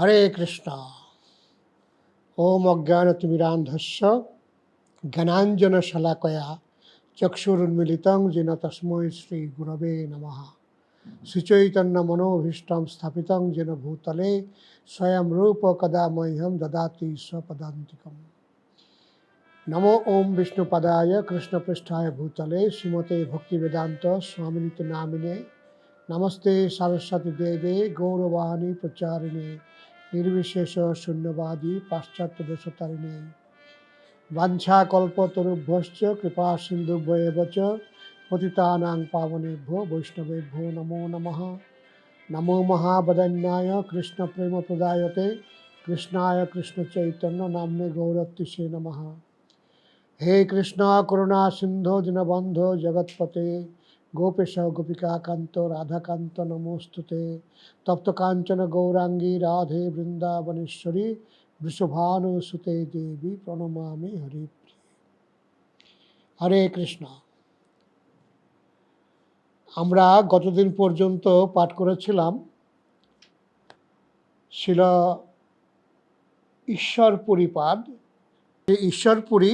হরে কৃষ্ণ। ওম অজ্ঞানতিমিরান্ধস্য জ্ঞানাঞ্জন শলাকয়া চক্ষুরুন্মিলিতং যেন তস্মৈ শ্রী গুরবে নমঃ। শ্রীচৈতন্য মনোভীষ্টম স্থাপিতং যেন ভূতলে স্বয়ং রূপ কদা মহ্যম দদাতি স্বপদান্তিকম। নমো ওম বিষ্ণুপদায় কৃষ্ণপৃষ্ঠায় ভূতলে শ্রীমতে ভক্তিবেদান্ত স্বামিনিত নামিনে नमस्ते सरस्वती देवे, गौरवाणी प्रचारिणे, निर्विशेष शून्यवादी पाश्चात्य देशतारिणे। वाछाकल्पतरुभ्यश्च कृपा सिंधुभ्य पतितानां पावनेभ्य वैष्णवेभ्यो नमो नमः। नमो महाबदन्याय कृष्णप्रेम प्रदायते, कृष्णाय कृष्ण चैतन्य नामने गौरक्तिशे नमः। हे कृष्ण, करुणा सिंधो दीनबन्धो, जगतपते গোপেশ গোপিকাকান্ত রাধাকান্ত নমস্তুতে তপ্ত কাঞ্চন গৌরাঙ্গী, রাধে বৃন্দাবনেশ্বরী বৃষভানুসুতে দেবী প্রণমামি হরিপ্রিয়ে হরে কৃষ্ণ। আমরা গতদিন পর্যন্ত পাঠ করেছিলাম শিল ঈশ্বর পরিপাদ ঈশ্বরপুরী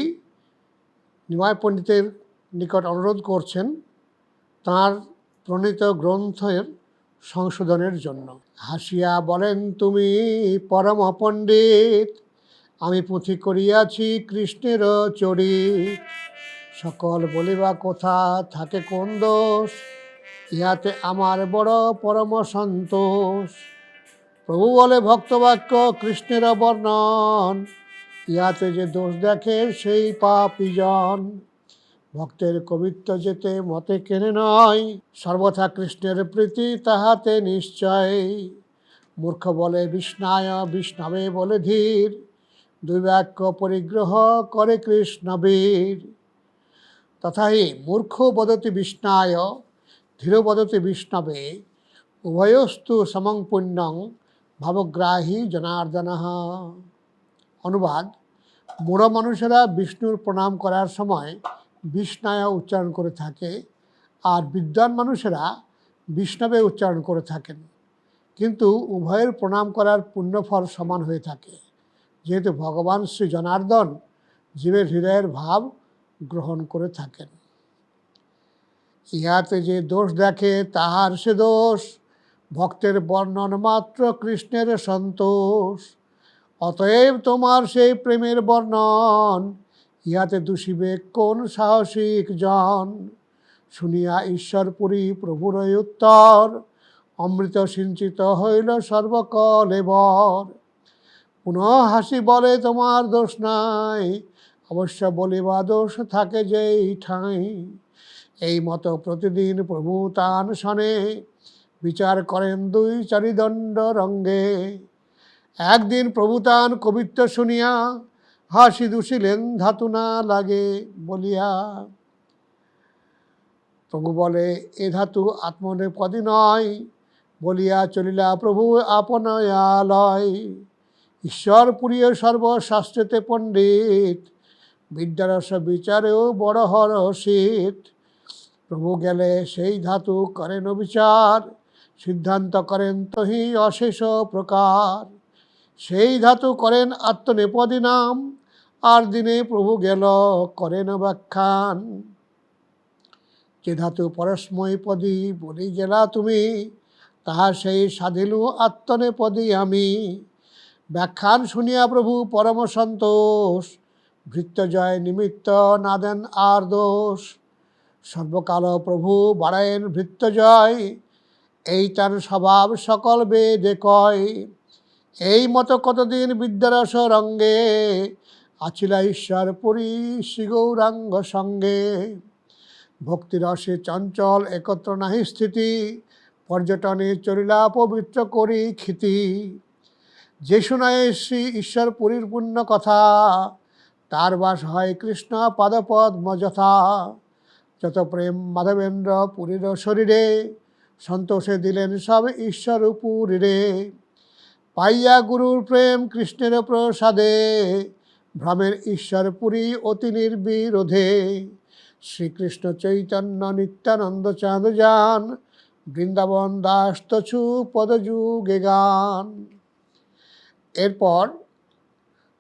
নিমায় পণ্ডিতের নিকট অনুরোধ করছেন তার প্রণীত গ্রন্থের সংশোধনের জন্য। হাসিয়া বলেন, তুমি পরম পণ্ডিত, আমি পুঁথি করিয়াছি কৃষ্ণের চরিত। সকল বলিবা কথা থাকে কোন দোষ? ইহাতে আমার বড় পরম সন্তোষ। প্রভু বলে, ভক্তবাক্য কৃষ্ণের বর্ণন। ইহাতে যে দোষ দেখে সেই পাপিজন। ভক্তের কবিত্ব যেতে মতে কেনে নয়, সর্বথা কৃষ্ণের প্রীতি তাহাতে নিশ্চয়। মূর্খ বলে বিষ্ণায়, বিষ্ণবে বলে ধীর, দুই বাক্য পরিগ্রহ করে কৃষ্ণবীর তথাহি মূর্খ বদতি বিষ্ণায়, ধীর বদতি বিষ্ণবে, উভয়স্তু সমং পুণ্যং ভাবগ্রাহী জনার্দন। অনুবাদ, মূঢ় মানুষেরা বিষ্ণুর প্রণাম করার সময় বিষ্ণায় উচ্চারণ করে থাকে আর বিদ্বান মানুষেরা বিষ্ণবে উচ্চারণ করে থাকেন। কিন্তু উভয়ের প্রণাম করার পুণ্যফল সমান হয়ে থাকে। যেহেতু ভগবান শ্রী জনার্দন জীবের হৃদয়ের ভাব গ্রহণ করে থাকেন। ইহাতে যে দোষ দেখে তাহার সে দোষ। ভক্তের বর্ণন মাত্র কৃষ্ণের সন্তোষ। অতএব তোমার সেই প্রেমের বর্ণন ইহাতে দূষিবে কোন সাহসিক জন? শুনিয়া ঈশ্বরপুরী প্রভুর উত্তর, অমৃত সিঞ্চিত হইল সর্বকল এবর। পুনঃ হাসি বলে, তোমার দোষ নাই, অবশ্য বলিবা দোষ থাকে যেই ঠাঁই এই মতো প্রতিদিন প্রভু তান শনে বিচার করেন দুই চারিদণ্ড রঙ্গে। একদিন প্রভু তান কবিত্ব শুনিয়া হাসি দুষিলেন, ধাতু না লাগে বলিয়া। প্রভু বলে, এ ধাতু আত্মনেপদী নয় বলিয়া চলিলা প্রভু আপনয়ালয় ঈশ্বর পুরীয় সর্বশাস্ত্রেতে পণ্ডিত, বিদ্যারস বিচারেও বড় হরসিত প্রভু গেলে সেই ধাতু করেন বিচার সিদ্ধান্ত করেন তহি অশেষ প্রকার। সেই ধাতু করেন আত্মনেপদী নাম আর দিনে প্রভু গেল করেন ব্যাখ্যান। যে ধাতু পরস্ময় পদী বলি গেলা তুমি তাহা সেই সাধিলু আত্মনেপদী আমি। ব্যাখ্যান শুনিয়া প্রভু পরম সন্তোষ ভৃত্যজয় নিমিত্ত না দেন আর দোষ। সর্বকাল প্রভু বাড়ায়েন ভৃত্যজয় এই তার স্বভাব সকল বেদে কয়। এই মতো কতদিন বিদ্যারস রঙ্গে আছিলা ঈশ্বর পুরী শ্রী গৌরাঙ্গ সঙ্গে। ভক্তিরসে চঞ্চল একত্র নাহি স্থিতি, পর্যটনে চলিলা পবিত্র করি খ্যাতি যে শোনায় শ্রী ঈশ্বর পুরীর পুণ্য কথা, তার বাস হয় কৃষ্ণ পাদপদ্ম যথা। যত প্রেম মাধবেন্দ্র পুরীর শরীরে, সন্তোষে দিলেন সব ঈশ্বর পুরীরে। পাইয়া গুরুর প্রেম কৃষ্ণের প্রসাদে ভ্রমের ঈশ্বর পুরী অতি নির্বিরোধে। শ্রীকৃষ্ণ চৈতন্য নিত্যানন্দ চাঁদ যান, বৃন্দাবন দাস তছু পদযুগে গান। এরপর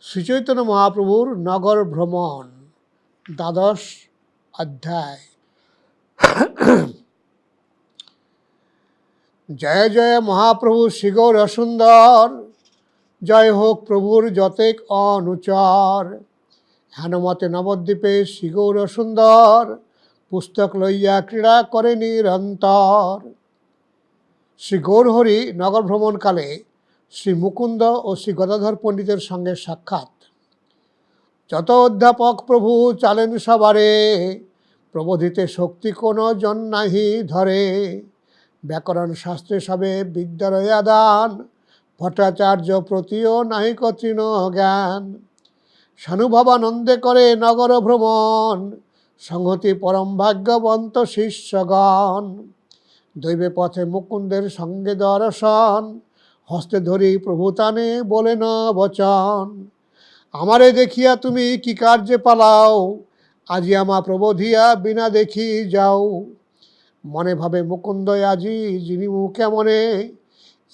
শ্রীচৈতন্য মহাপ্রভুর নগর ভ্রমণ, দ্বাদশ অধ্যায়। জয় জয় মহাপ্রভু শ্রীগৌর সুন্দর জয় হোক প্রভুর যতেক অনুচর। হেনমতে নবদ্বীপে শ্রীগৌর সুন্দর, পুস্তক লইয়া ক্রীড়া করে নিরন্তর। শ্রী গৌরহরি নগর ভ্রমণকালে শ্রী মুকুন্দ ও শ্রী গদাধর পণ্ডিতের সঙ্গে সাক্ষাৎ। যত অধ্যাপক প্রভু চালেন সবারে, প্রবোধিতে শক্তি কোনো জন নাহি ধরে। ব্যাকরণ শাস্ত্রে সবে বিদ্যারয় আদান ভট্টাচার্য প্রতিও নাহি কতৃণ জ্ঞান। সানুভবানন্দে করে নগর ভ্রমণ, সংহতি পরম ভাগ্যবন্ত শিষ্যগণ। দৈবে পথে মুকুন্দের সঙ্গে দর্শন, হস্তে ধরি প্রভু তানে বলেন বচন আমারে দেখিয়া তুমি কি কার্যে পালাও, আজি আমা প্রবোধিয়া বিনা দেখি যাও। মনে ভাবে মুকুন্দ আজি, যিনি কেমনে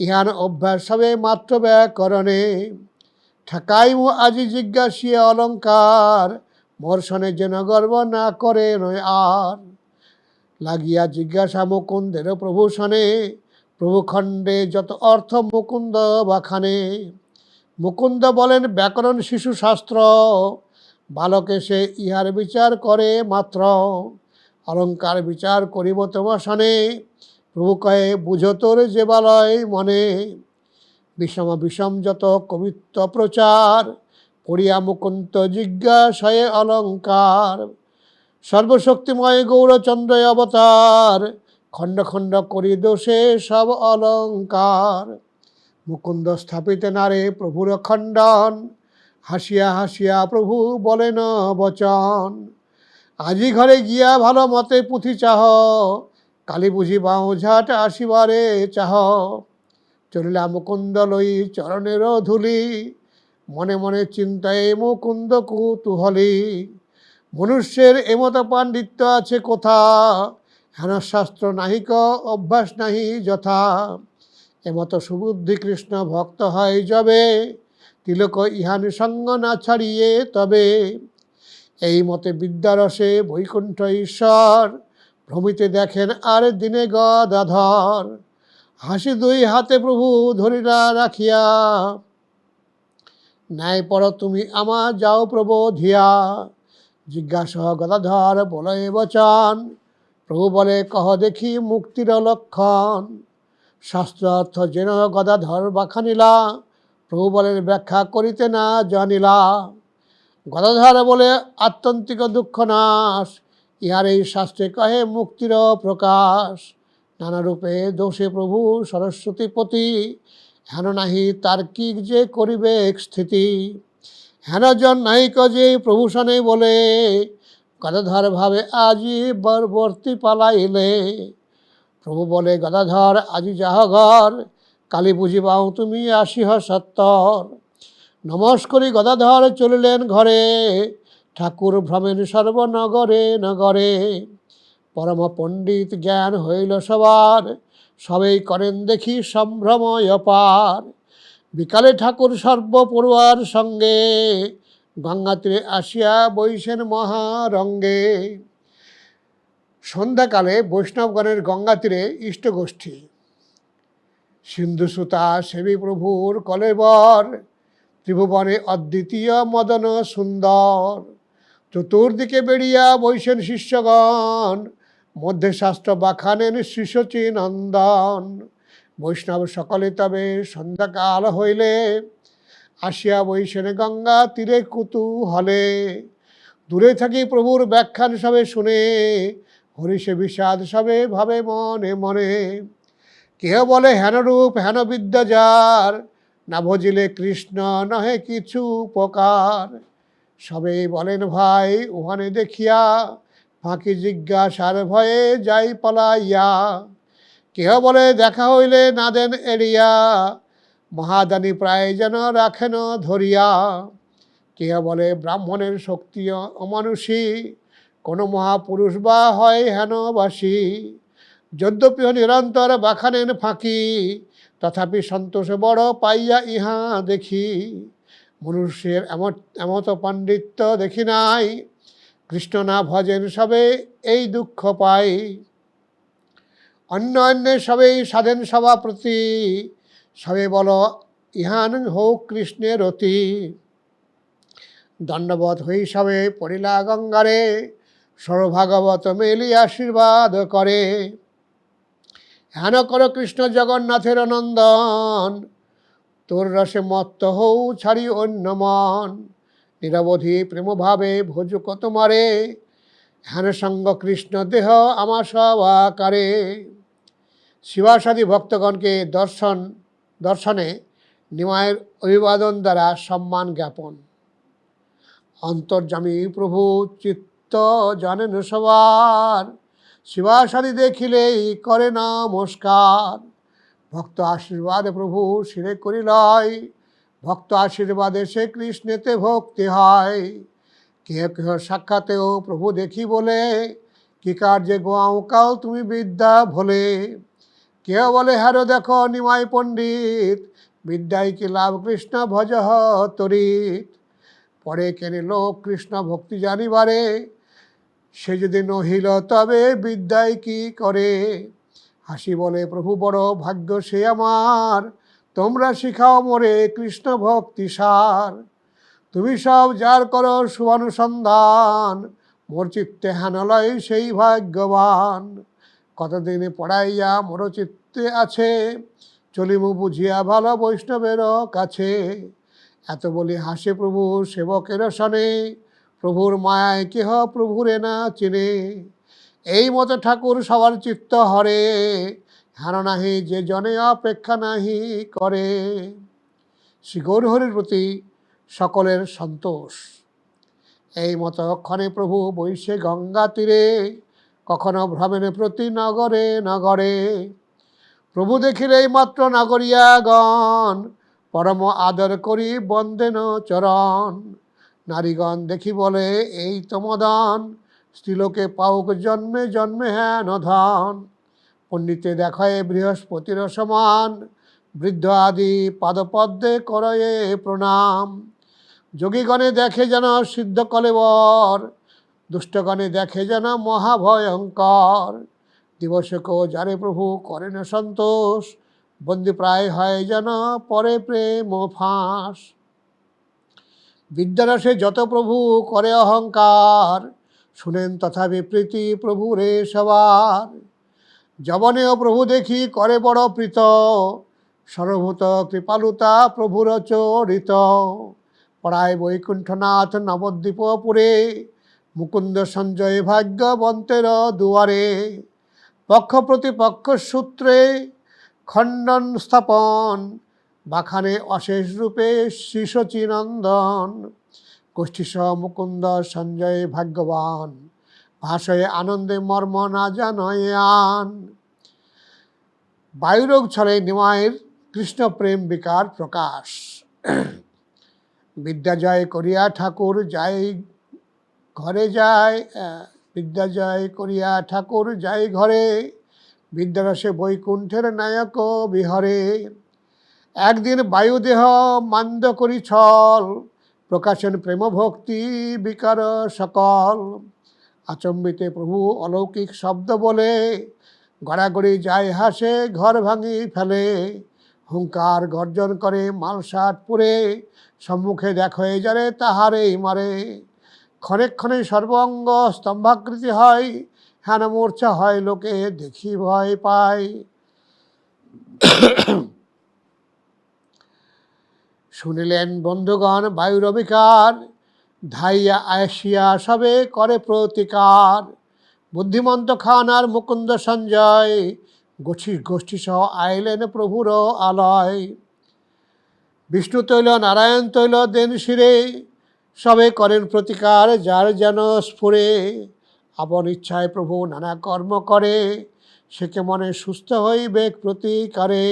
ইহান অভ্যাস হবে মাত্র ব্যাকরণে। ঠেকাইমু আজি জিজ্ঞাসিয়া অলঙ্কার মর্ষণে যেন গর্ব না করে নয় আর। লাগিয়া জিজ্ঞাসা মুকুন্দের প্রভু শনে প্রভু খণ্ডে যত অর্থ মুকুন্দ বাখানে। মুকুন্দ বলেন, ব্যাকরণ শিশু শাস্ত্র, বালকে সে ইহার বিচার করে মাত্র। অলঙ্কার বিচার করিব তোমার শনে প্রভু কয়ে বুঝো তোর যে মনে, বিষম বিষম যত কবিত্ব প্রচার, পড়িয়া মুকুন্ত জিজ্ঞাসয়ে অলঙ্কার। সর্বশক্তিময় গৌরচন্দ্র অবতার, খণ্ড খণ্ড করি দোষে সব অলঙ্কার। মুকুন্দ স্থাপিত নারে প্রভুর খণ্ডন, হাসিয়া হাসিয়া প্রভু বলেন বচন। আজি ঘরে গিয়া ভালো মতে পুঁথি চাহ কালী বুঝি বাউঝাট আসিবারে, চাহ। চলিলা মুকুন্দ লই চরণের ধুলি, মনে মনে চিন্তায় মুকুন্দ কুতুহলি। মনুষ্যের এমত পাণ্ডিত্য আছে কোথা? হেন শাস্ত্র নাহিক অভ্যাস নাহি যথা। এমত সুবুদ্ধি কৃষ্ণ ভক্ত হয় যবে, তিলক ইহান সঙ্গ না ছাড়িয়ে তবে। এই মতে বিদ্যারসে বৈকুণ্ঠ ঈশ্বর ভ্রমিতে দেখেন আর দিনে গদাধর। হাসি দুই হাতে প্রভু ধরিলা রাখিয়া, ন্যায় পর তুমি আমা যাও প্রবোধিয়া জিজ্ঞাসা গদাধর বলয় বচন? প্রভু বলে, কহ দেখি মুক্তির লক্ষণ। শাস্ত্র অর্থ যেন গদাধর বাখানিলা প্রভু বলেন, ব্যাখ্যা করিতে না জানিলা। গদাধর বলে আত্যন্তিক দুঃখ নাশ ইহার এই শাস্ত্রে কহে, মুক্তির প্রকাশ। নানা রূপে দোষে প্রভু সরস্বতীপতি। হেন নাহি তার্কিক যে করিবে স্থিতি। হেন জন নাহিক যে প্রভূষণে বলে, গদাধর ভাবে আজি বরবর্তী পালাইলে। প্রভু বলে, গদাধর, আজি যাহ ঘর, কালী বুঝিবাও তুমি আসিহ সত্তর। নমস্করি গদাধর চলিলেন ঘরে। ঠাকুর ভ্রমেন সর্বনগরে নগরে। পরম পণ্ডিত জ্ঞান হইল সবার, সবেই করেন দেখি সম্ভ্রময় অপার বিকালে ঠাকুর সর্বপড়ুয়ার সঙ্গে গঙ্গা তীরে আসিয়া বৈশেন মহারঙ্গে। সন্ধ্যাকালে বৈষ্ণবগণের গঙ্গা তীরে ইষ্টগোষ্ঠী সিন্ধুসুতা সেবী প্রভুর কলেবর, ত্রিভুবনে অদ্বিতীয় মদন সুন্দর। চতুর্দিকে বেরিয়া বৈশেন শিষ্যগণ, মধ্যে শাস্ত্র বাখানেন শিশচী নন্দন বৈষ্ণব সকলে তবে সন্ধ্যাকাল হইলে আসিয়া বৈশেন গঙ্গা তীরে কুতূহলে। দূরে থাকি প্রভুর ব্যাখ্যান সবে শুনে হরিষে বিষাদ সবে ভাবে মনে মনে। কেহ বলে হেন রূপ হেন বিদ্যা যার, না ভজিলে কৃষ্ণ নহে কিছু উপকার। সবে বলেন, ভাই ওখানে দেখিয়া ফাঁকি জিজ্ঞাসার ভয়ে যাই পলাইয়া। কেহ বলে দেখা হইলে না দেন এড়িয়া। মহাদানী প্রায় যেন রাখেন ধরিয়া। কেহ বলে, ব্রাহ্মণের শক্তি অমানুষী, কোনো মহাপুরুষ বা হয় হেনবাসী যদ্যপি নিরন্তর বাখানেন ফাঁকি, তথাপি সন্তোষ বড় পাইয়া ইহা দেখি। মনুষ্যের এমত পাণ্ডিত্য দেখি নাই। কৃষ্ণ না ভজেন সবে এই দুঃখ পাই। অন্য অন্য সবেই সাধেন সভাপতি সবে বল, ইহান হোক কৃষ্ণের অতি। দণ্ডবত হই সবে পড়িলা গঙ্গারে, সর্বভাগবত মেলি আশীর্বাদ করে। হেন কর কৃষ্ণ জগন্নাথের নন্দন তোর রসে মত্ত হৌ ছাড়ি অন্য মন। নিরবধি প্রেমভাবে ভোজুক তোমারে হেন সঙ্গ কৃষ্ণ দেহ আমার সব আকারে। শিবাসাদী ভক্তগণকে দর্শন, দর্শনে নিমায়ের অভিবাদন দ্বারা সম্মান জ্ঞাপন। অন্তর্জামী প্রভু চিত্ত জানেন সবার, শিবাসাদী দেখিলেই করে নমস্কার ভক্ত আশীর্বাদে প্রভু শিরে করিলয়, ভক্ত আশীর্বাদে সে কৃষ্ণেতে ভক্তি হয়। কেহ কেহ সাক্ষাতেও প্রভু দেখি বলে, কি কার্যে গোয়াও কাল তুমি বিদ্যা ভোলে? কেহ বলে, হ্যারো দেখো নিমাই পণ্ডিত, বিদ্যায় কি লাভ কৃষ্ণ ভজ তরিত? পরে কেনে লোক কৃষ্ণ ভক্তি জানিবারে, সে যদি নহিল তবে বিদ্যায় কি করে? হাসি বলে, প্রভু, বড় ভাগ্য সে আমার। তোমরা শিখাও মোরে কৃষ্ণ ভক্তি সার। তুমি সব যার করো শুভানুসন্ধান। মোর চিত্তে হানলয় সেই ভাগ্যবান। কতদিনে পড়াইয়া মোর চিত্তে আছে, চলিমু বুঝিয়া ভালো বৈষ্ণবের কাছে। এত বলি হাসে প্রভু সেবকের সনে। প্রভুর মায়ায় কেহ প্রভুরে না চিনে। এই মতো ঠাকুর সবার চিত্ত হরে হেন নাহি, যে জনে অপেক্ষা নাহি করে। শ্রী গৌরহরির প্রতি সকলের সন্তোষ। এই মতো ক্ষণে প্রভু বৈশে গঙ্গা তীরে, কখনো ভ্রমণে প্রতি নগরে নগরে। প্রভু দেখিলেই মাত্র নগরিয়াগণ, পরম আদর করি বন্দেন চরণ নারীগণ দেখি বলে, এই তমদান স্ত্রীলোকে পাওক জন্মে জন্মে হেন ধন। পণ্ডিতে দেখায় বৃহস্পতির সমান, বৃদ্ধ আদি পাদপদ্মে করয়ে প্রণাম। যোগীগণে দেখে যেন সিদ্ধ কলেবর, দুষ্টগণে দেখে যেন মহাভয়ঙ্কর। দিবসক যারে প্রভু করেন সন্তোষ, বন্দি প্রায় হয় যেন পরে প্রেম ফাঁস। বিদ্যারসে যত প্রভু করে অহংকার শুনেন তথা বিপ্রীতি প্রভুরে সবার। জবনেও প্রভু দেখি করে বড় প্রীত। সর্বভূত কৃপালুতা প্রভুর চরিত। পড়ায় বৈকুণ্ঠনাথ নবদ্বীপপুরে মুকুন্দ সঞ্জয় ভাগ্যবন্তের দুয়ারে। পক্ষ প্রতিপক্ষ সূত্রে খণ্ডন স্থাপন। বাখানে অশেষ রূপে শিশচিনন্দন গোষ্ঠীসহ মুকুন্দ সঞ্জয় ভাগ্যবান, ভাষয়ে আনন্দে মর্ম না জানয়ান বায়ুরোগ ছড়ে নিমায়ের কৃষ্ণ প্রেম বিকার প্রকাশ। বিদ্যা জয় করিয়া ঠাকুর যাই ঘরে যায় বিদ্যা জয় করিয়া ঠাকুর যাই ঘরে, বিদ্যারসে বৈকুণ্ঠের নায়ক বিহরে। একদিন বায়ুদেহ মান্দ করি ছল প্রকাশন প্রেম ভক্তি বিকার সকল। আচম্বিতে প্রভু অলৌকিক শব্দ বলে, গড়াগড়ি যায় হাসে, ঘর ভাঙি ফেলে। হুঙ্কার গর্জন করে মালসাট পুরে, সম্মুখে দেখো এই যারে তাহারেই মারে। ক্ষণে ক্ষণে সর্বঙ্গ স্তম্ভাকৃতি হয় হ্যান মূর্ছা হয় লোকে দেখি ভয় পায়। শুনিলেন বন্ধুগণ বায়ুর অবিকার ধাইয়া আসিয়া সবে করে প্রতিকার। বুদ্ধিমন্ত খান আর মুকুন্দ সঞ্জয় গোষ্ঠী গোষ্ঠী সহ আইলেন প্রভুর আলয়। বিষ্ণু তৈল, নারায়ণ তৈল দেন শিরে, সবে করেন প্রতিকার, যার যেন স্ফুরে। আপন ইচ্ছায় প্রভু নানা কর্ম করে সেকে মনে সুস্থ হইবে প্রতিকারে।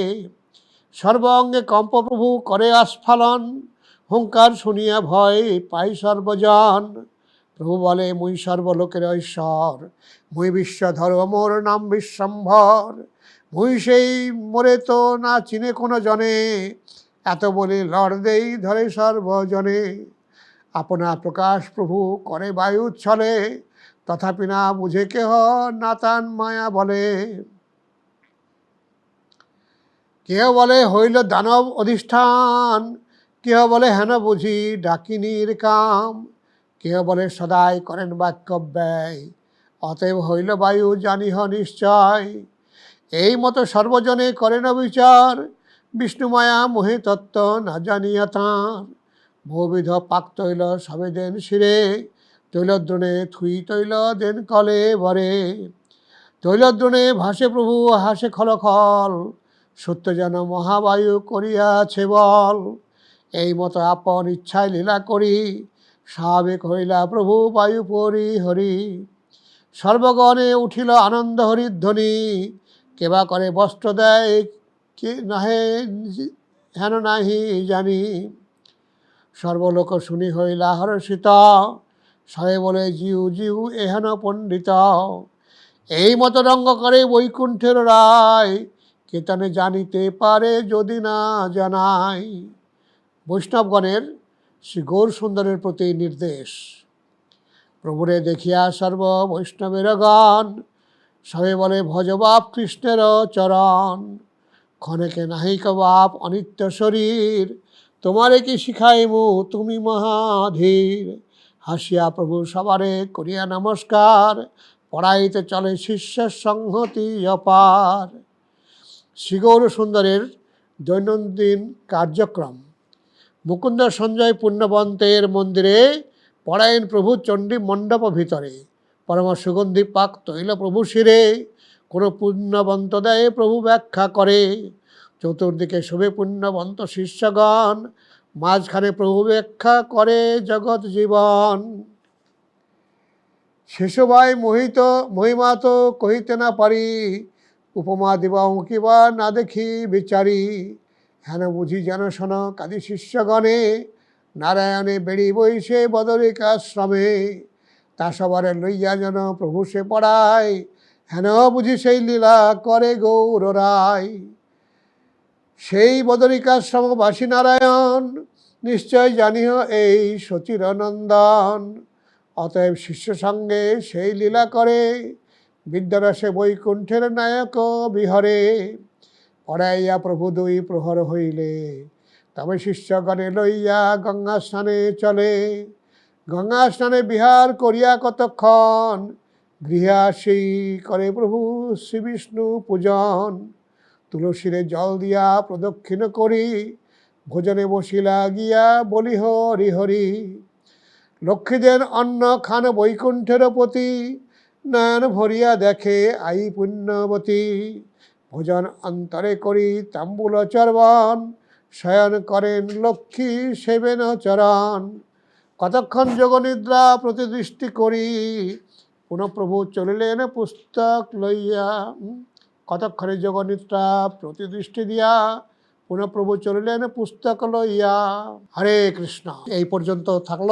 সর্বঙ্গে কম্প প্রভু করে আস্ফালন। হুঙ্কার শুনিয়া ভয় পাই সর্বজন। প্রভু বলে, মুই সর্বলোকের ঐশ্বর। মুই বিশ্বধর মোর নাম বিশ্বম্ভর। মুই সেই মোরে তো না চিনে কোনো জনে। এত বলি লড় দেই ধরে সর্বজনে। আপনা প্রকাশ প্রভু করে বায়ু ছলে। তথাপি না বুঝে কেহ নাতান মায়া বলে। কেহ বলে হইল দানব অধিষ্ঠান, কেহ বলে হেন বুঝি ডাকিনীর কাম, কেহ বলে সদাই করেন বাক্য ব্যয়, অতএব হইল বায়ু জানিহ নিশ্চয়। এই মতো সর্বজনে করেন বিচার বিষ্ণুমায়া মোহে তত্ত্ব না জানিয়া তাঁর। বহুবিধ পাক তৈল সবে দেন শিরে তৈলদ্রণে থুই তৈল দেন কলে ভরে তৈলদ্রণে ভাসে প্রভু হাসে খলখল সত্য যেন মহাবায়ু করিয়াছে বল। এই মতো আপন ইচ্ছায় লীলা করি স্বাভাবিক হইলা প্রভু, বায়ু পরি হরি। সর্বগণে উঠিল আনন্দ হরিধ্বনি। কেবা করে বস্ত্র দেয় কি নাহে, হেন নাহি জানি। সর্বলোক শুনি হইলা হর্ষিত, সবে বলে, জিউ জিউ, এহেন পণ্ডিত। এই মতো রঙ্গ করে বৈকুণ্ঠের রায় কেতনে জানিতে পারে যদি না জানাই। বৈষ্ণবগণের শ্রী গৌর সুন্দরের প্রতি নির্দেশ। প্রভুরে দেখিয়া সর্ব বৈষ্ণবের গান সবে বলে ভজবাপ কৃষ্ণের চরণ। ক্ষণেকে নাহিক বাপ অনিত্য শরীর। তোমারে কি শিখাইমু? তুমি মহাধীর। হাসিয়া প্রভু সবারে করিয়া নমস্কার। পড়াইতে চলে শিষ্যের সংহতি অপার। শ্রীগৌর সুন্দরের দৈনন্দিন কার্যক্রম। মুকুন্দ সঞ্জয় পুণ্যবন্তের মন্দিরে পড়ায়েন প্রভু চণ্ডী মণ্ডপ ভিতরে। পরম সুগন্ধি পাক তৈল প্রভু শিরে। কোনো পুণ্যবন্ত দেয় প্রভু ব্যাখ্যা করে। চতুর্দিকে শোভে পুণ্যবন্ত শিষ্যগণ। মাঝখানে প্রভু ব্যাখ্যা করে জগৎ জীবন। শিশুভাই মোহিত মহিমা তো কহিতে না পারি। উপমা দিবাও কিবা না দেখি বিচারি। হেন বুঝি যেন শোন কাদি শিষ্যগণে, নারায়ণে বেড়ি বইসে বদরিক আশ্রমে তা সবারে লইয়া যেন প্রভু সে পড়ায়, হেন বুঝি সেই লীলা করে গৌর রায়। সেই বদরিকাশ্রমবাসী নারায়ণ, নিশ্চয় জানিও এই সচিরনন্দন। অতএব শিষ্য সঙ্গে সেই লীলা করে বিদ্যারসে বৈকুণ্ঠের নায়ক বিহরে, পড়াইয়া প্রভু দুই প্রহর হইলে। তবে শিষ্যগণে লইয়া গঙ্গা স্নানে চলে। গঙ্গা স্নানে বিহার করিয়া কতক্ষণ? গৃহে আসি করে প্রভু শ্রী বিষ্ণু পূজন। তুলসীরে জল দিয়া প্রদক্ষিণ করি। ভোজনে বসিলা গিয়া বলি হরি হরি। লক্ষ্মীদের অন্ন খান বৈকুণ্ঠের প্রতি নয়ন ভরিয়া দেখে আই পুণ্যবতী। ভোজন অন্তরে করি তাম্বুল চর্বণ শয়ন করেন লক্ষ্মী সেবেন চরণ। কতক্ষণ যোগনিদ্রা প্রতিদৃষ্টি করি। পুনঃপ্রভু চলিলেন পুস্তক লইয়া। কতক্ষণে যোগনিদ্রা প্রতিদৃষ্টি দিয়া পুনঃপ্রভু চলিলেন পুস্তক লইয়া। হরে কৃষ্ণ। এই পর্যন্ত থাকল।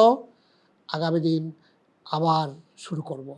আগামী দিন আবার শুরু করব।